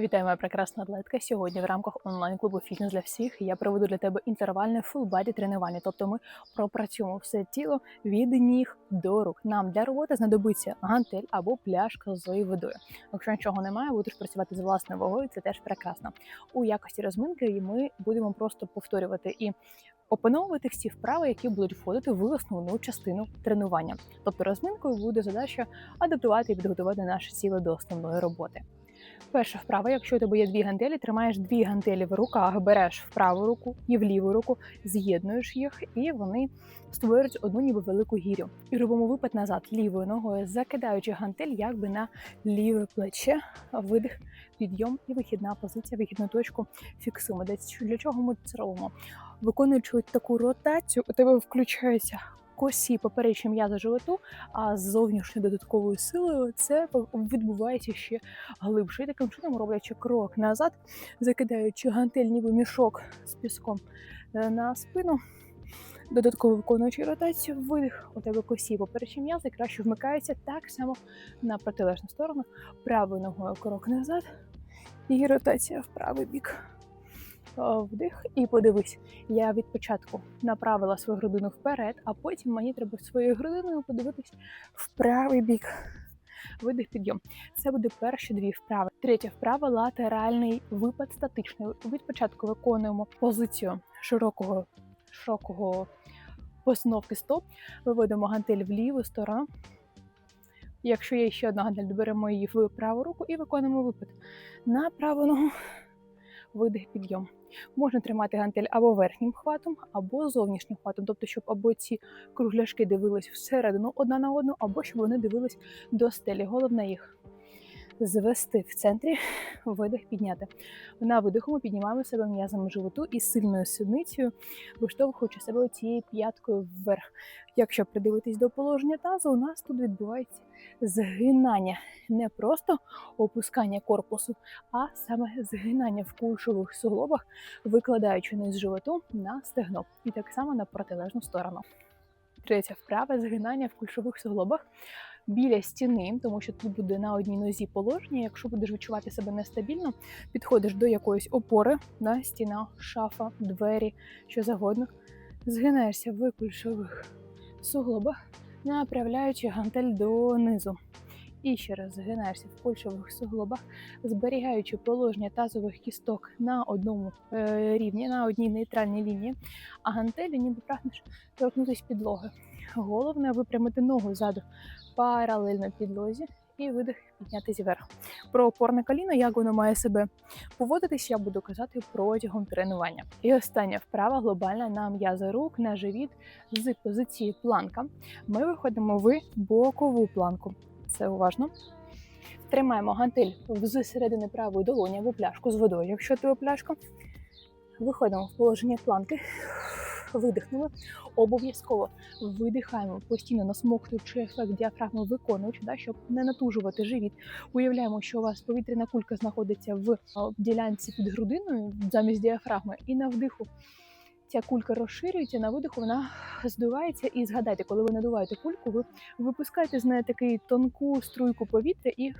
Вітаю, моя прекрасна атлетка. Сьогодні в рамках онлайн-клубу Фітнес для всіх я проведу для тебе інтервальне фулбаді тренування. Тобто ми пропрацюємо все тіло від ніг до рук. Нам для роботи знадобиться гантель або пляшка з водою. Якщо нічого немає, будеш працювати з власною вагою. Це теж прекрасно. У якості розминки ми будемо просто повторювати і опановувати всі вправи, які будуть входити в основну частину тренування. Тобто розминкою буде задача адаптувати і підготувати наше тіло до основної роботи. Перша вправа, якщо у тебе є дві гантелі, тримаєш дві гантелі в руках, береш в праву руку і в ліву руку, з'єднуєш їх, і вони створюють одну ніби велику гірю. І робимо випад назад лівою ногою, закидаючи гантель якби на ліве плече, видих, підйом і вихідна позиція, вихідну точку фіксуємо. Для чого ми це робимо? Виконуючи таку ротацію, у тебе включаються косі поперечні м'язи животу, а з зовнішньою додатковою силою це відбувається ще глибше. І таким чином, роблячи крок назад, закидаючи гантель, ніби мішок з піском е, на спину. Додатково виконуючи ротацію, видих у тебе косі поперечні м'язи краще вмикаються так само на протилежну сторону, правою ногою крок назад і ротація в правий бік. О, Вдих і подивись, я від початку направила свою грудину вперед, а потім мені треба своєю грудиною подивитись в правий бік. Видих підйом. Це буде перші дві вправи. Третя вправа латеральний випад статичний. Від початку виконуємо позицію широкого широкого постановки стоп. Виводимо гантель в ліву сторону. Якщо є ще одна гантель, доберемо її в праву руку і виконуємо випад. На праву ногу видих підйом. Можна тримати гантель або верхнім хватом, або зовнішнім хватом, тобто, щоб або ці кругляшки дивились всередину одна на одну, або щоб вони дивились до стелі. Головне їх звести в центрі, видих підняти. На видиху ми піднімаємо себе м'язами животу і сильною сідницею, виштовхуючи себе цією п'яткою вверх. Якщо придивитись до положення тазу, у нас тут відбувається згинання, не просто опускання корпусу, а саме згинання в кульшових суглобах, викладаючи низ животу на стегно, і так само на протилежну сторону. Третя вправа згинання в кульшових суглобах біля стіни, тому що тут буде на одній нозі положення. Якщо будеш відчувати себе нестабільно, підходиш до якоїсь опори, на стіна, шафа, двері, що завгодно. Згинаєшся в кульшових суглобах, направляючи гантель донизу. І ще раз згинаєшся в кульшових суглобах, зберігаючи положення тазових кісток на одному е, рівні, на одній нейтральній лінії, а гантелі ніби прагнеш торкнутися підлоги. Головне випрямити ногу ззаду паралельно підлозі і видих піднятися вверх. Про опорне коліно, як воно має себе поводитись, я буду казати протягом тренування. І остання вправа глобальна на м'язи рук, на живіт з позиції планка. Ми виходимо в бокову планку. Це уважно. Тримаємо гантель з середини правої долоні або пляшку з водою, якщо тебе пляшка. Виходимо в положення планки видихнули. Обов'язково видихаємо постійно насмоктуючи ефект діафрагми, виконуючи, да, щоб не натужувати живіт. Уявляємо, що у вас повітряна кулька знаходиться в ділянці під грудиною замість діафрагми, і на вдиху. Ця кулька розширюється, на видиху вона здувається. І згадайте, коли ви надуваєте кульку, ви випускаєте з неї такий тонку струйку повітря і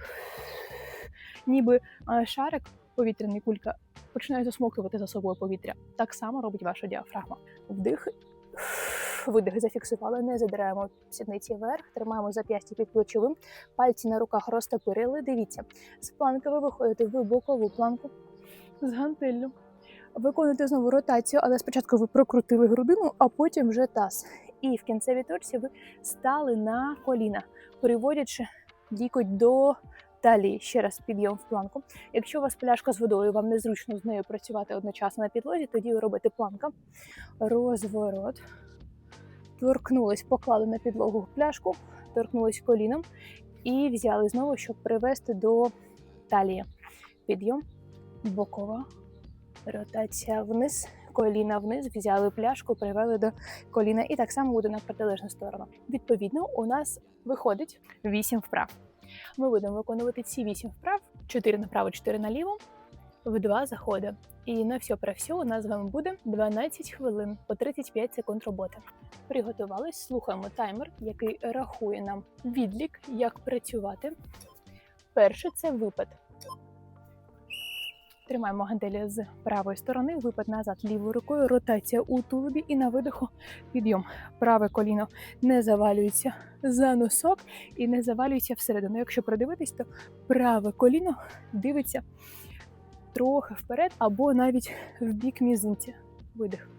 ніби шарик повітряний кулька починає засмоктувати за собою повітря. Так само робить ваша діафрагма. Вдих, видих зафіксували, не задираємо сідниці вверх, тримаємо зап'ястя під плечовим, пальці на руках розтопирили. Дивіться, з планки ви виходите в бокову планку з гантеллю. Виконуєте знову ротацію, але спочатку ви прокрутили грудину, а потім вже таз. І в кінцевій точці ви стали на коліна, приводячи лікоть до талії. Ще раз підйом в планку. Якщо у вас пляшка з водою, вам незручно з нею працювати одночасно на підлозі, тоді ви робите планка, розворот, торкнулись, поклали на підлогу пляшку, торкнулись коліном і взяли знову, щоб привести до талії. Підйом, бокова, ротація вниз. Коліна вниз, взяли пляшку, привели до коліна, і так само буде на протилежну сторону. Відповідно, у нас виходить 8 вправ. Ми будемо виконувати ці 8 вправ: 4 направо, 4 наліво, в 2 заходи. І на все про все у нас з вами буде 12 хвилин по 35 секунд роботи. Приготувались, слухаємо таймер, який рахує нам відлік, як працювати. Перше це випад. Тримаємо гантелі з правої сторони, випад назад лівою рукою, ротація у тулубі і на видиху підйом. Праве коліно не завалюється за носок і не завалюється всередину. Якщо придивитись, то праве коліно дивиться трохи вперед або навіть в бік мізинця. Видих.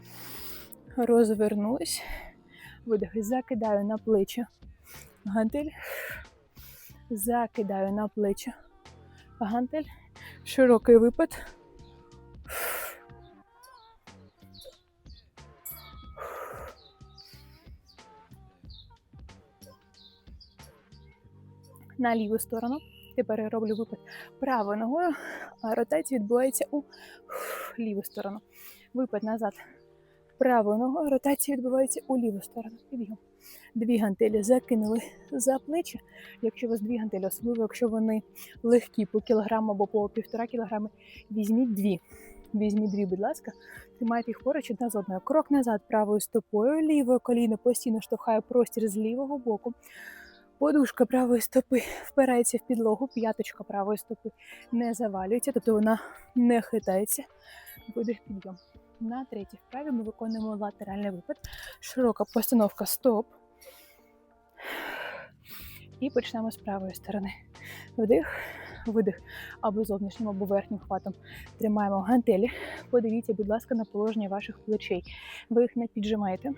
Розвернулась. Видих. Закидаю на плечі. Гантель. Закидаю на плечі. Гантель. Широкий випад. На ліву сторону. Тепер я роблю випад правою ногою, а ротація відбувається у ліву сторону. Випад назад. Правою ногою ротація відбувається у ліву сторону. Підйом. Дві гантелі закинули за плечі. Якщо у вас дві гантелі, особливо якщо вони легкі по кілограму або по півтора кілограми, візьміть дві. Візьміть дві, будь ласка, тримайте їх поруч одна з одною. Крок назад правою стопою, ліве коліно постійно штовхає простір з лівого боку. Подушка правої стопи впирається в підлогу, п'яточка правої стопи не завалюється, тобто вона не хитається. Видих підйом. На третій вправі ми виконуємо латеральний випад. Широка постановка стоп. І почнемо з правої сторони. Вдих, видих або зовнішнім, або верхнім хватом. Тримаємо гантелі. Подивіться, будь ласка, на положення ваших плечей. Ви їх не піджимаєте.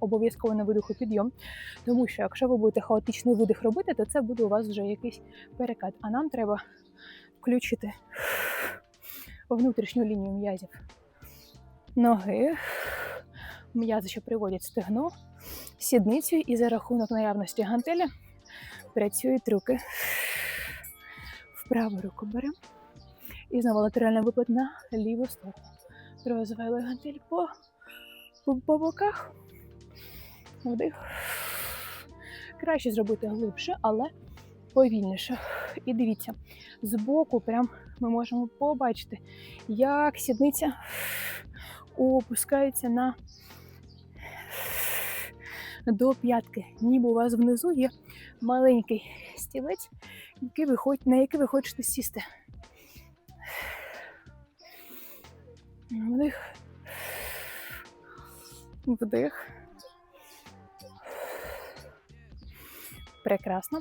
Обов'язково на видиху підйом, тому що якщо ви будете хаотичний видих робити, то це буде у вас вже якийсь перекат. А нам треба включити внутрішню лінію м'язів ноги, м'язи, що приводять стегно, сідницю, і за рахунок наявності гантеля працюють руки. В праву руку беремо. І знову латеральний випад на ліву сторону. Розвели гантель по, по, по боках. Вдих. Краще зробити глибше, але повільніше. І дивіться, збоку прям ми можемо побачити, як сідниця опускається на до п'ятки. Ніби у вас внизу є маленький стілець, на який ви хочете сісти. Вдих. Вдих. Прекрасно.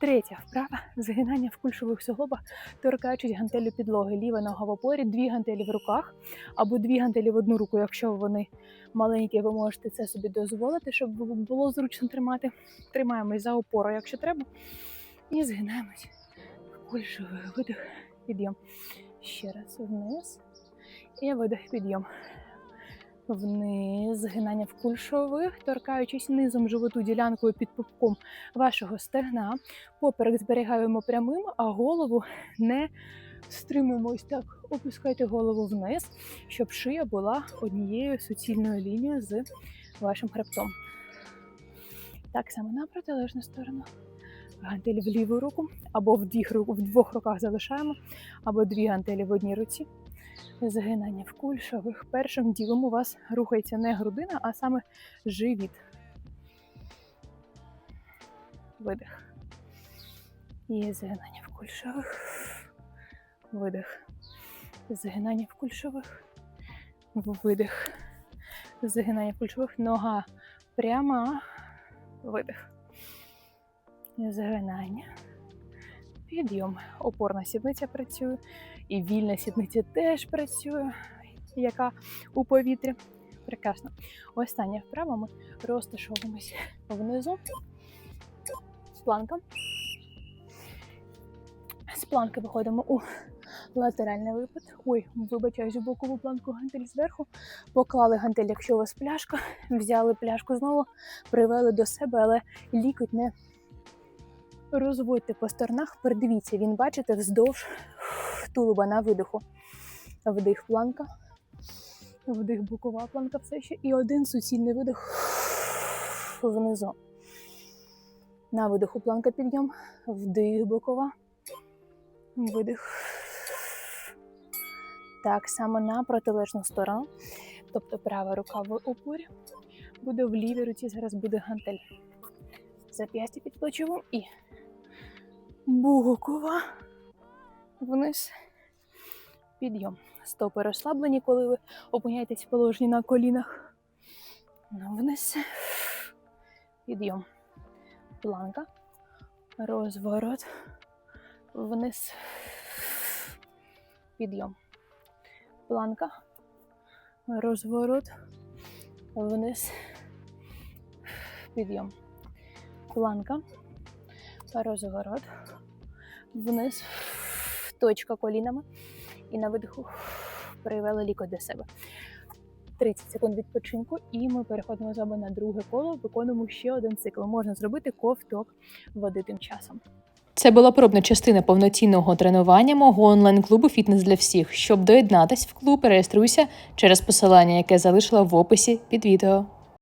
Третя вправа згинання в кульшових суглобах, торкаючись гантелю підлоги. Ліва нога в опорі, дві гантелі в руках, або дві гантелі в одну руку. Якщо вони маленькі, ви можете це собі дозволити, щоб було зручно тримати. Тримаємось за опору, якщо треба. І згинаємось. Кульшовий видих, підйом. Ще раз вниз. І видих, підйом. Вниз, згинання в кульшових, торкаючись низом животу ділянкою під пупком вашого стегна. Поперек зберігаємо прямим, а голову не стримуємо ось так. Опускайте голову вниз, щоб шия була однією суцільною лінією з вашим хребтом. Так само на протилежну сторону. Гантелі в ліву руку, або в двох, руках залишаємо, або дві гантелі в одній руці. Згинання в кульшових. Першим ділом у вас рухається не грудина, а саме живіт. Видих. І згинання в кульшових. Видих. Згинання в кульшових. Видих. Згинання в кульшових. Нога пряма. Видих. Згинання. Підйом. Опорна сідниця працює. І вільна сідниця теж працює, яка у повітрі. Прекрасно. Остання вправа ми розташовуємося внизу. Планка. З планки виходимо у латеральний випад. Ой, вибачаюсь, бокову планку гантель зверху. Поклали гантель, якщо у вас пляшка, взяли пляшку знову, привели до себе, але лікоть не розводьте по сторонах. Передивіться, він бачите вздовж тулуба на видиху. Вдих планка. Вдих бокова планка все ще. І один суцільний видих внизу. На видиху планка підйом. Вдих бокова. Видих. Так само на протилежну сторону. Тобто права рука в опорі. Буде в лівій руці, зараз буде гантель. Зап'ястя під плечовим і бокова. вниз, підйом. Стопи розслаблені, коли ви опиняєтесь в положенні на колінах. Вниз, підйом. Планка, розворот, вниз, підйом. Планка, розворот, вниз, підйом. Планка, розворот, вниз, точка колінами і на видиху привели лікоть до себе. 30 секунд відпочинку, і ми переходимо з вами на друге коло. Виконуємо ще один цикл. Можна зробити ковток води тим часом. Це була пробна частина повноцінного тренування мого онлайн-клубу Фітнес для всіх. Щоб доєднатись в клуб, реєструйся через посилання, яке залишила в описі під відео.